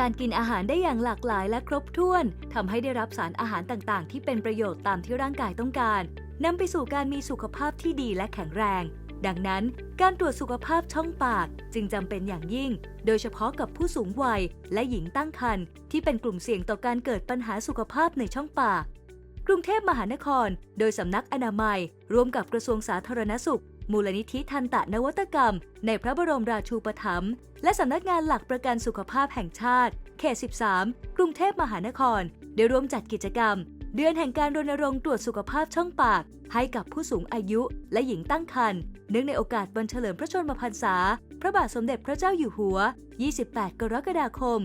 การกินอาหารได้อย่างหลากหลายและครบถ้วนทำให้ได้รับสารอาหารต่างๆ ที่เป็นประโยชน์ตามที่ร่างกายต้องการนำไปสู่การมีสุขภาพที่ดีและแข็งแรง ดังนั้นการตรวจสุขภาพช่องปากจึงจำเป็นอย่างยิ่ง โดยเฉพาะกับผู้สูงวัยและหญิงตั้งครรภ์ที่เป็นกลุ่มเสี่ยงต่อการเกิดปัญหาสุขภาพในช่องปาก กรุงเทพมหานคร โดยสำนักอนามัย ร่วมกับกระทรวงสาธารณสุข มูลนิธิทันตะนวัตกรรม ในพระบรมราชูปถัมภ์และสำนักงานหลักประกันสุขภาพแห่งชาติ เขต 13 กรุงเทพมหานคร ได้ร่วมจัดกิจกรรม เดือนแห่งการรณรงค์ตรวจสุขภาพช่องปาก ให้กับผู้สูงอายุและหญิงตั้งครรภ์เนื่องในโอกาสวันเฉลิมพระชนมพรรษา พระบาทสมเด็จพระเจ้าอยู่หัว 28 กรกฎาคม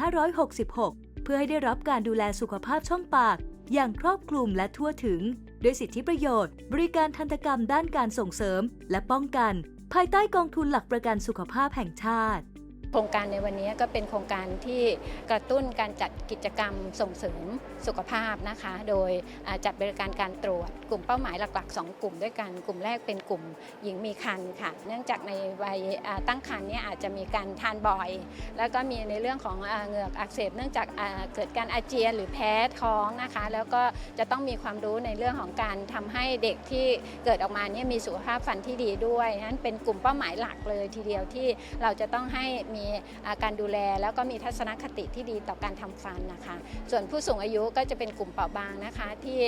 2566 เพื่อให้ได้รับการดูแลสุขภาพช่องปาก อย่างครอบคลุมและทั่วถึง ด้วยสิทธิประโยชน์ บริการทันตกรรมด้านการส่งเสริม และป้องกัน ภายใต้กองทุนหลักประกันสุขภาพแห่งชาติ โครงการในวันนี้ก็เป็นโครงการที่กระตุ้นการจัดกิจกรรมส่งเสริมสุขภาพนะคะ โดยจัดบริการการตรวจ กลุ่มเป้าหมายหลัก ๆ 2 กลุ่มด้วยกัน กลุ่มแรกเป็นกลุ่มหญิงมีครรภ์ค่ะ เนื่องจากในวัยตั้งครรภ์เนี่ยอาจจะมีการทานบ่อย แล้วก็มีในเรื่องของเหงือกอักเสบ เนื่องจากเกิดการอาเจียนหรือแพ้ท้องนะคะ แล้วก็จะต้องมีความรู้ในเรื่องของการทำให้เด็กที่เกิดออกมาเนี่ยมีสุขภาพฟันที่ดีด้วยนั้นเป็นกลุ่มเป้าหมายหลักเลยทีเดียวที่เราจะต้องให้มีอ่าการดูแลแล้วก็มีทัศนคติที่ดีต่อการทำฟันนะคะ ส่วนผู้สูงอายุก็จะเป็นกลุ่มเปราะบางนะคะ ที่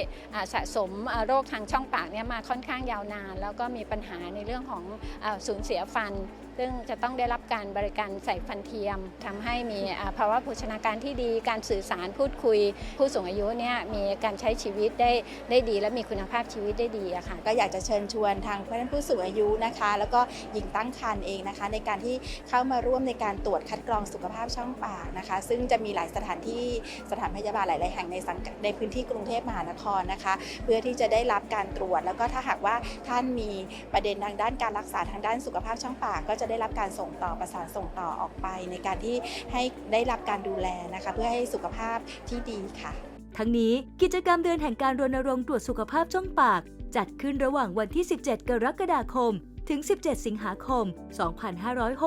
สะสมโรคทางช่องปากเนี่ยมาค่อนข้างยาวนาน แล้วก็มีปัญหาในเรื่องของอสูญเสียฟันซึ่งจะต้องได้รับการบริการใส่ฟันเทียมทำให้มีภาวะโภชนาการที่ดี การสื่อสารพูดคุย ผู้สูงอายุเนี่ยมีการใช้ชีวิตได้ได้ดี และมีคุณภาพชีวิตได้ดีอะค่ะก็อยากจะเชิญชวนทางเพื่อนผู้สูงอายุนะคะ แล้วก็หญิงตั้งครรภ์เองนะคะ ในการที่เข้ามาร่วมในการตรวจคัดกรองสุขภาพช่องปากนะคะ ซึ่งจะมีหลายสถานที่สถานพยาบาลหลาย ๆ แห่งในสังกัดในพื้นที่กรุงเทพมหานครนะคะ เพื่อที่จะได้รับการตรวจ แล้วก็ถ้าหากว่าท่านมีประเด็นทางด้านการรักษาทางด้านสุขภาพช่องปากก็จะจะได้รับการส่งต่อประสานส่งต่อออกไป ในการที่ให้ได้รับการดูแลนะคะ เพื่อให้สุขภาพที่ดีค่ะ ทั้งนี้กิจกรรมเดือนแห่งการรณรงค์ตรวจสุขภาพช่องปาก จัดขึ้นระหว่างวันที่ 17 กรกฎาคม ถึง 17 สิงหาคม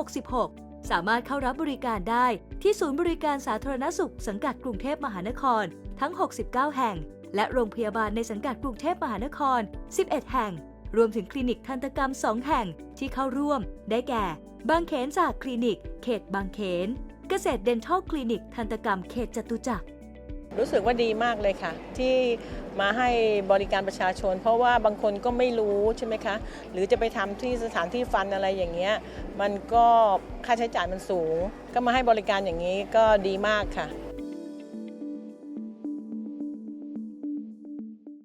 2566 สามารถเข้ารับบริการได้ที่ศูนย์บริการสาธารณสุข สังกัดกรุงเทพมหานครทั้ง 69 แห่ง และโรงพยาบาลในสังกัดกรุงเทพมหานคร 11 แห่ง รวมถึงคลินิกทันตกรรม 2 แห่งที่เข้าร่วม ได้แก่ บางเขนจากคลินิก เขตบางเขน เกษตรเดนทัลคลินิก ทันตกรรมเขตจตุจักรรู้สึกว่าดีมากเลยค่ะ ที่มาให้บริการประชาชน เพราะว่าบางคนก็ไม่รู้ใช่ไหมคะ หรือจะไปทำที่สถานที่ฟันอะไรอย่างเงี้ยมันก็ค่าใช้จ่ายมันสูง ก็มาให้บริการอย่างนี้ก็ดีมากค่ะ